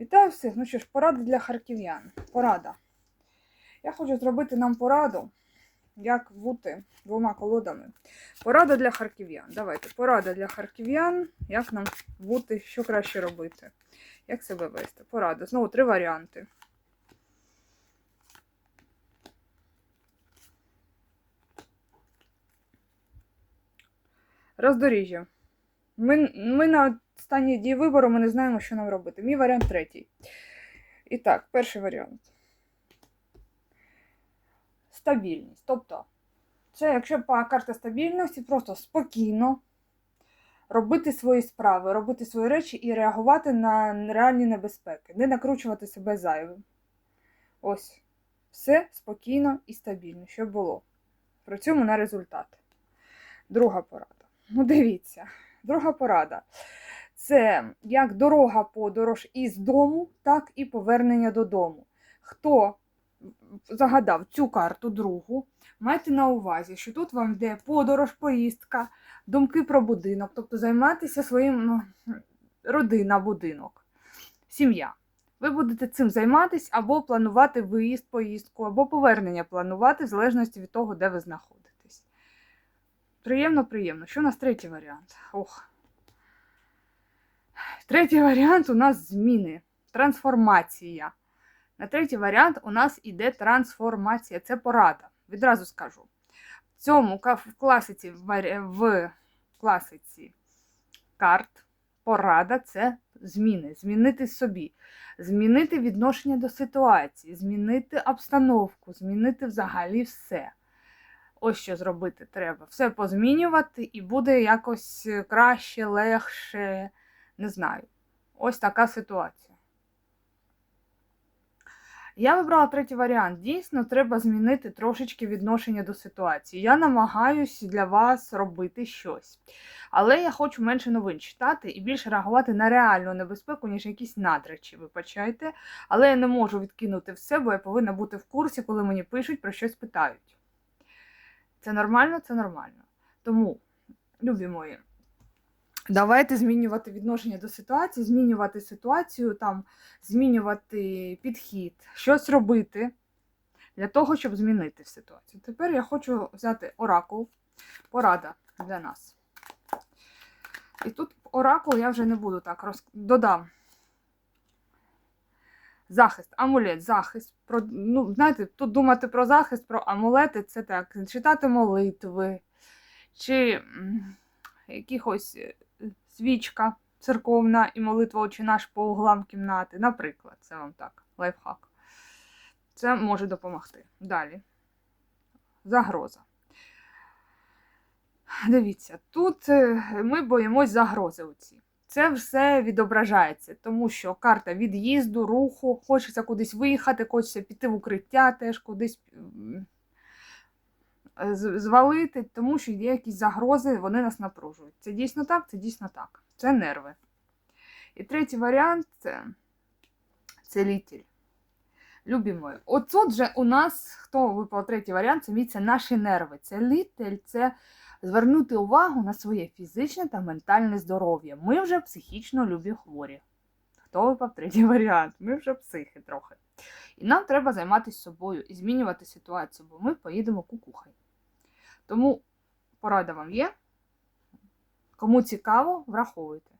Вітаю всіх! Ну що ж, порада для харків'ян. Порада. Я хочу зробити нам пораду, як бути двома колодами. Порада для харків'ян. Давайте, порада для харків'ян, як нам бути, що краще робити, як себе вести. Порада. Знову три варіанти. Роздоріжжя. Ми, ми на стані дії вибору, ми не знаємо, що нам робити. Мій варіант третій. І так, перший варіант. Стабільність. Тобто, це якщо карта стабільності, просто спокійно робити свої справи, робити свої речі і реагувати на реальні небезпеки, не накручувати себе зайвим. Ось. Все спокійно і стабільно, щоб було. Працюємо на результат. Друга порада. Ну, дивіться, друга порада. Це як дорога подорож із дому, так і повернення додому. Хто загадав цю карту другу, майте на увазі, що тут вам йде подорож, поїздка, думки про будинок, тобто займатися своїм ну, родина, будинок, сім'я. Ви будете цим займатися або планувати виїзд, поїздку, або повернення планувати, в залежності від того, де ви знаходитесь. Приємно, приємно. Що у нас третій варіант? Ох. Третій варіант у нас зміни, трансформація. На третій варіант у нас іде трансформація. Це порада. Відразу скажу. В цьому в класиці, в класиці карт порада це зміни. Змінити собі, змінити відношення до ситуації, змінити обстановку, змінити взагалі все. Ось що зробити треба. Все позмінювати, і буде якось краще, легше. Не знаю. Ось така ситуація. Я вибрала третій варіант. Дійсно, треба змінити трошечки відношення до ситуації. Я намагаюсь для вас робити щось. Але я хочу менше новин читати і більше реагувати на реальну небезпеку, ніж якісь надречі, вибачайте. Але я не можу відкинути все, бо я повинна бути в курсі, коли мені пишуть про щось питають. Це нормально, це нормально. Тому, любі мої, давайте змінювати відношення до ситуації, змінювати ситуацію, там, змінювати підхід, щось робити для того, щоб змінити ситуацію. Тепер я хочу взяти оракул, порада для нас. І тут оракул я вже не буду так роз... додам. Захист, амулет, захист. Про, ну, знаєте, тут думати про захист, про амулети це так, читати молитви, чи якихось е, свічка церковна і молитва «Отче наш по углам кімнати. Наприклад, це вам так, лайфхак. Це може допомогти. Далі. Загроза. Дивіться, тут е, ми боїмось загрози оці. Це все відображається, тому що карта від'їзду, руху, хочеться кудись виїхати, хочеться піти в укриття, теж кудись звалити, тому що є якісь загрози, вони нас напружують. Це дійсно так, це дійсно так. Це нерви. І третій варіант це целитель. Любі мої, оцот же у нас, хто випав третій варіант, це мій це наші нерви. Целитель це звернути увагу на своє фізичне та ментальне здоров'я. Ми вже психічно любі хворі. Хто випав третій варіант? Ми вже психи трохи. І нам треба займатися собою і змінювати ситуацію, бо ми поїдемо кукухай. Тому порада вам є. Кому цікаво, враховуйте.